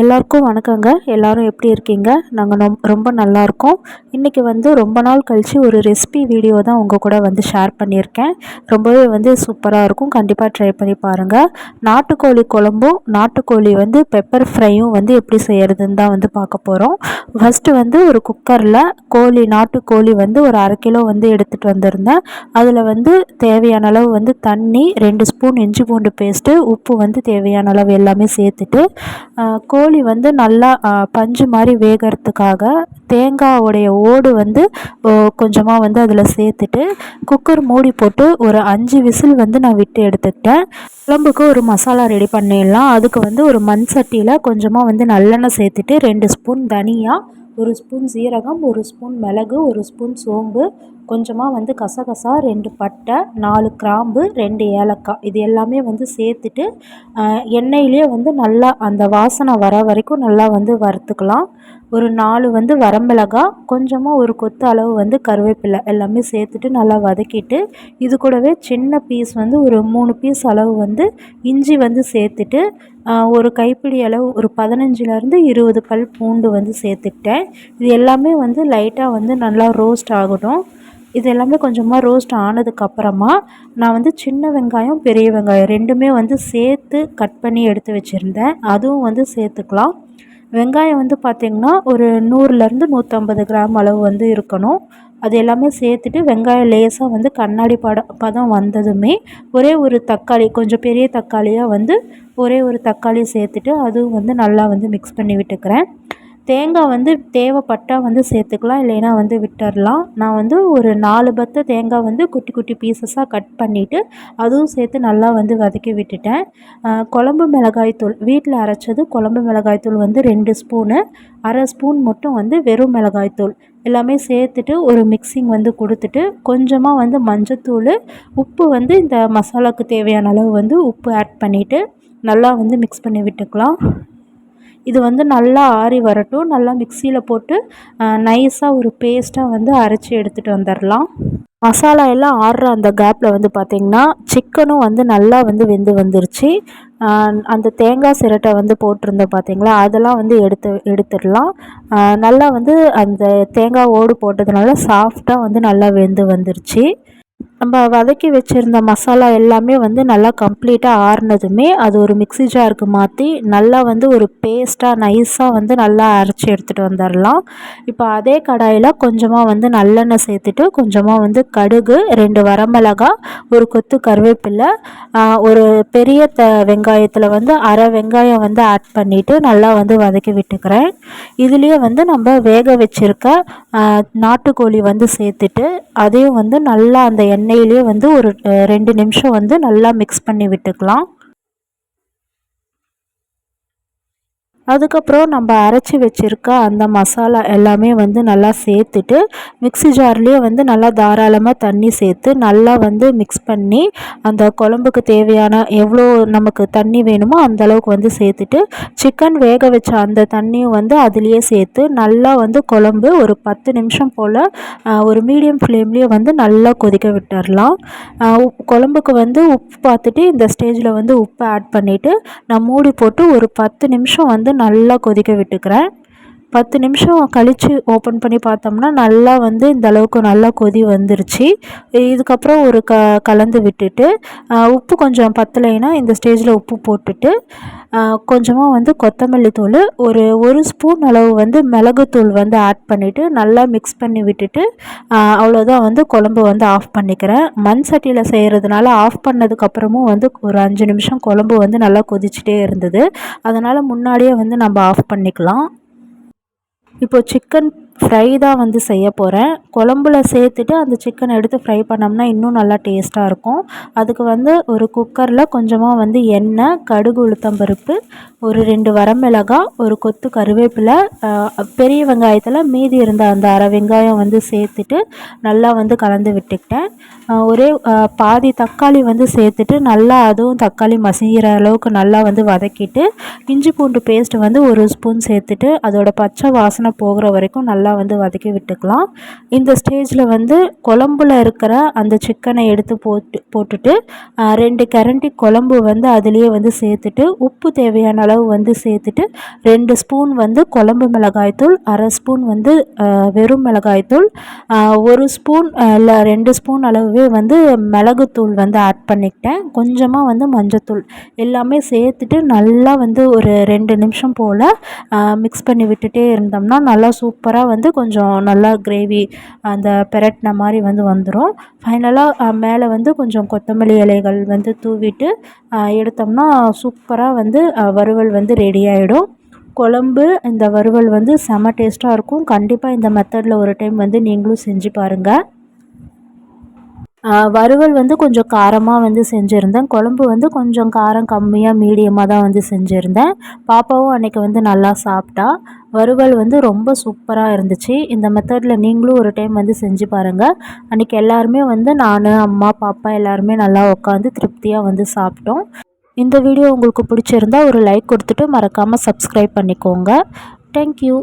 எல்லாருக்கும் வணக்கங்க. எல்லாரும் எப்படி இருக்கீங்க? நாங்கள் நொம் ரொம்ப நல்லாயிருக்கோம் இன்றைக்கி வந்து ரொம்ப நாள் கழித்து ஒரு ரெசிபி வீடியோ தான் உங்கள் கூட வந்து ஷேர் பண்ணியிருக்கேன். ரொம்பவே வந்து சூப்பராக இருக்கும். கண்டிப்பாக ட்ரை பண்ணி பாருங்கள் நாட்டுக்கோழி குழம்பும் நாட்டுக்கோழி வந்து பெப்பர் ஃப்ரையும் வந்து எப்படி செய்கிறதுன்னு தான் வந்து பார்க்க போகிறோம் ஃபஸ்ட்டு வந்து ஒரு குக்கரில் கோழி நாட்டுக்கோழி வந்து ஒரு அரை கிலோ வந்து எடுத்துகிட்டு வந்திருந்தேன். அதில் வந்து தேவையான அளவு வந்து தண்ணி ரெண்டு ஸ்பூன் இஞ்சி பூண்டு பேஸ்ட்டு உப்பு வந்து தேவையான அளவு எல்லாமே சேர்த்துட்டு கோ கோழி வந்து நல்லா பஞ்சு மாதிரி வேகிறதுக்காக தேங்காவுடைய ஓடு வந்து கொஞ்சமாக வந்து அதில் சேர்த்துட்டு குக்கர் மூடி போட்டு ஒரு அஞ்சு விசில் வந்து நான் விட்டு எடுத்துக்கிட்டேன். குழம்புக்கு ஒரு மசாலா ரெடி பண்ணிடலாம். அதுக்கு வந்து ஒரு மண் சட்டியில் கொஞ்சமாக வந்து நல்லெண்ணெய் சேர்த்துட்டு ரெண்டு ஸ்பூன் தனியாக ஒரு ஸ்பூன் சீரகம் ஒரு ஸ்பூன் மிளகு ஒரு ஸ்பூன் சோம்பு கொஞ்சமாக வந்து கசகசா ரெண்டு பட்டை நாலு கிராம்பு ரெண்டு ஏலக்காய். இது எல்லாமே வந்து சேர்த்துட்டு எண்ணெயிலே வந்து நல்லா அந்த வாசனை வர வரைக்கும் நல்லா வந்து வறுத்துக்கலாம். ஒரு நாலு வந்து வரமிளகா கொஞ்சமாக ஒரு கொத்து அளவு வந்து கருவேப்பிலை எல்லாமே சேர்த்துட்டு நல்லா வதக்கிட்டு இது கூடவே சின்ன பீஸ் வந்து ஒரு மூணு பீஸ் அளவு வந்து இஞ்சி வந்து சேர்த்துட்டு ஒரு கைப்பிடி அளவு ஒரு பதினஞ்சுலேருந்து இருபது பல் பூண்டு வந்து சேர்த்துக்கிட்டேன். இது எல்லாமே வந்து லைட்டாக வந்து நல்லா ரோஸ்ட் ஆகட்டும். இது எல்லாமே கொஞ்சமாக ரோஸ்ட் ஆனதுக்கப்புறமா நான் வந்து சின்ன வெங்காயம் பெரிய வெங்காயம் ரெண்டுமே வந்து சேர்த்து கட் பண்ணி எடுத்து வச்சுருந்தேன். அதுவும் வந்து சேர்த்துக்கலாம். வெங்காயம் வந்து பார்த்திங்கன்னா ஒரு நூறுலேருந்து நூற்றம்பது கிராம் அளவு வந்து இருக்கணும். அது எல்லாமே சேர்த்துட்டு வெங்காயம் லேசாக வந்து கண்ணாடி பட பதம் வந்ததுமே ஒரே ஒரு தக்காளி கொஞ்சம் பெரிய தக்காளியாக வந்து ஒரே ஒரு தக்காளி சேர்த்துட்டு அதுவும் வந்து நல்லா வந்து மிக்ஸ் பண்ணி விட்டுக்கிறேன். தேங்காய் வந்து தேவைப்பட்டால் வந்து சேர்த்துக்கலாம் இல்லைன்னா வந்து விட்டுறலாம். நான் வந்து ஒரு நாலு பத்து தேங்காய் வந்து குட்டி குட்டி பீசஸாக கட் பண்ணிவிட்டு அதுவும் சேர்த்து நல்லா வந்து வதக்கி விட்டுட்டேன். குழம்பு மிளகாய்த்தூள் வீட்டில் அரைச்சது குழம்பு மிளகாய்த்தூள் வந்து ரெண்டு ஸ்பூனு அரை ஸ்பூன் மட்டும் வந்து வெறும் மிளகாய்த்தூள் எல்லாமே சேர்த்துட்டு ஒரு மிக்சிங் வந்து கொடுத்துட்டு கொஞ்சமாக வந்து மஞ்சத்தூள் உப்பு வந்து இந்த மசாலாவுக்கு தேவையான அளவு வந்து உப்பு ஆட் பண்ணிவிட்டு நல்லா வந்து மிக்ஸ் பண்ணி விட்டுக்கலாம். இது வந்து நல்லா ஆறி வரட்டும். நல்லா மிக்சியில் போட்டு நைஸாக ஒரு பேஸ்ட்டாக வந்து அரைச்சி எடுத்துகிட்டு வந்துடலாம் மசாலா எல்லாம் ஆடுற அந்த கேப்பில் வந்து பார்த்திங்கன்னா சிக்கனும் வந்து நல்லா வந்து வெந்து வந்துருச்சு. அந்த தேங்காய் சிரட்டை வந்து போட்டிருந்தோம் பார்த்திங்களா அதெல்லாம் வந்து எடுத்து எடுத்துடலாம் நல்லா வந்து அந்த தேங்காய் ஓடு போட்டதுனால சாஃப்டாக வந்து நல்லா வெந்து வந்துருச்சு. நம்ம வதக்கி வச்சுருந்த மசாலா எல்லாமே வந்து நல்லா கம்ப்ளீட்டாக ஆறுனதுமே அது ஒரு மிக்சி ஜாருக்கு மாற்றி நல்லா வந்து ஒரு பேஸ்ட்டாக நைஸாக வந்து நல்லா அரைச்சி எடுத்துகிட்டு வந்துடலாம் இப்போ அதே கடாயில் கொஞ்சமாக வந்து நல்லெண்ணெய் சேர்த்துட்டு கொஞ்சமாக வந்து கடுகு ரெண்டு வரமிளகா ஒரு கொத்து கருவேப்பிலை ஒரு பெரிய த வெங்காயத்தில் வந்து அரை வெங்காயம் வந்து ஆட் பண்ணிவிட்டு நல்லா வந்து வதக்கி விட்டுக்கிறேன். இதுலேயே வந்து நம்ம வேக வச்சுருக்க நாட்டுக்கோழி வந்து சேர்த்துட்டு அதையும் வந்து நல்லா அந்த எண்ணெயிலே வந்து ஒரு ரெண்டு நிமிஷம் வந்து நல்லா மிக்ஸ் பண்ணி விட்டுக்கலாம். அதுக்கப்புறம் நம்ம அரைச்சி வச்சுருக்க அந்த மசாலா எல்லாமே வந்து நல்லா சேர்த்துட்டு மிக்ஸி ஜார்லேயே வந்து நல்லா தாராளமாக தண்ணி சேர்த்து நல்லா வந்து மிக்ஸ் பண்ணி அந்த குழம்புக்கு தேவையான எவ்வளோ நமக்கு தண்ணி வேணுமோ அந்த அளவுக்கு வந்து சேர்த்துட்டு சிக்கன் வேக வச்ச அந்த தண்ணியும் வந்து அதுலேயே சேர்த்து நல்லா வந்து குழம்பு ஒரு பத்து நிமிஷம் போல் ஒரு மீடியம் ஃப்ளேம்லேயே வந்து நல்லா கொதிக்க விட்டுடலாம் குழம்புக்கு வந்து உப்பு பார்த்துட்டு இந்த ஸ்டேஜில் வந்து உப்பு ஆட் பண்ணிவிட்டு நான் மூடி போட்டு ஒரு பத்து நிமிஷம் வந்து நல்லா கொதிக்க விட்டுக்கிறேன். பத்து நிமிஷம் கழித்து ஓப்பன் பண்ணி பார்த்தோம்னா நல்லா வந்து இந்த அளவுக்கு நல்லா கொதி வந்துருச்சு. இதுக்கப்புறம் ஒரு க கலந்து விட்டுட்டு உப்பு கொஞ்சம் பத்தலைன்னா இந்த ஸ்டேஜில் உப்பு போட்டுட்டு கொஞ்சமாக வந்து கொத்தமல்லி தூள் ஒரு ஒரு ஸ்பூன் அளவு வந்து மிளகுத்தூள் வந்து ஆட் பண்ணிவிட்டு நல்லா மிக்ஸ் பண்ணி விட்டுட்டு அவ்வளோதான் வந்து குழம்பு வந்து ஆஃப் பண்ணிக்கிறேன். மண் சட்டியில் செய்கிறதுனால ஆஃப் பண்ணதுக்கப்புறமும் வந்து ஒரு அஞ்சு நிமிஷம் குழம்பு வந்து நல்லா கொதிச்சுட்டே இருந்தது. அதனால் முன்னாடியே வந்து நம்ம ஆஃப் பண்ணிக்கலாம். இப்போது சிக்கன் ஃப்ரை தான் வந்து செய்ய போகிறேன் குழம்புல சேர்த்துட்டு அந்த சிக்கனை எடுத்து ஃப்ரை பண்ணோம்னா இன்னும் நல்லா டேஸ்ட்டாக இருக்கும். அதுக்கு வந்து ஒரு குக்கரில் கொஞ்சமாக வந்து எண்ணெய் கடுகு உளுத்தம்பருப்பு ஒரு ரெண்டு வரமிளகாய் ஒரு கொத்து கருவேப்பிலை பெரிய வெங்காயத்தில் மீதி இருந்த அந்த அரை வெங்காயம் வந்து சேர்த்துட்டு நல்லா வந்து கலந்து விட்டுக்கிட்டேன். ஒரே பாதி தக்காளி வந்து சேர்த்துட்டு நல்லா அதுவும் தக்காளி மசிகிற அளவுக்கு நல்லா வந்து வதக்கிட்டு இஞ்சி பூண்டு பேஸ்ட் வந்து ஒரு ஸ்பூன் சேர்த்துட்டு அதோட பச்சை வாசனை போகிற வரைக்கும் நல்லா நல்லா வந்து வதக்கி விட்டுக்கலாம். இந்த ஸ்டேஜில் வந்து குழம்புல இருக்கிற அந்த சிக்கனை எடுத்து போட்டு போட்டுட்டு ரெண்டு கரண்டி குழம்பு வந்து அதுலேயே வந்து சேர்த்துட்டு உப்பு தேவையான அளவு வந்து சேர்த்துட்டு ரெண்டு ஸ்பூன் வந்து குழம்பு மிளகாய்த்தூள் அரை ஸ்பூன் வந்து வெறும் மிளகாய்த்தூள் ஒரு ஸ்பூன் இல்லை ரெண்டு ஸ்பூன் அளவுவே வந்து மிளகுத்தூள் வந்து ஆட் பண்ணிக்கிட்டேன். கொஞ்சமாக வந்து மஞ்சத்தூள் எல்லாமே சேர்த்துட்டு நல்லா வந்து ஒரு ரெண்டு நிமிஷம் போல் மிக்ஸ் பண்ணி விட்டுட்டே இருந்தோம்னா நல்லா சூப்பராக வந்து கொஞ்சம் நல்லா கிரேவி அந்த பெரட்டின மாதிரி வந்து வந்துடும் ஃபைனலாக மேலே வந்து கொஞ்சம் கொத்தமல்லி இலைகள் வந்து தூவிட்டு எடுத்தோம்னா சூப்பராக வந்து வறுவல் வந்து ரெடி ஆகிடும் குழம்பு இந்த வறுவல் வந்து செம டேஸ்ட்டாக இருக்கும். கண்டிப்பாக இந்த மெத்தடில் ஒரு டைம் வந்து நீங்களும் செஞ்சு பாருங்கள் வறுவல் வந்து கொஞ்சம் காரமாக வந்து செஞ்சுருந்தேன். குழம்பு வந்து கொஞ்சம் காரம் கம்மியாக மீடியமாக தான் வந்து செஞ்சுருந்தேன். பாப்பாவும் அன்றைக்கி வந்து நல்லா சாப்பிட்டா. வறுவல் வந்து ரொம்ப சூப்பராக இருந்துச்சு. இந்த மெத்தடில் நீங்களும் ஒரு டைம் வந்து செஞ்சு பாருங்கள் அன்றைக்கி எல்லாருமே வந்து நான் அம்மா பாப்பா எல்லாருமே நல்லா உட்காந்து திருப்தியாக வந்து சாப்பிட்டோம். இந்த வீடியோ உங்களுக்கு பிடிச்சிருந்தா ஒரு லைக் கொடுத்துட்டு மறக்காமல் சப்ஸ்கிரைப் பண்ணிக்கோங்க. தேங்க்யூ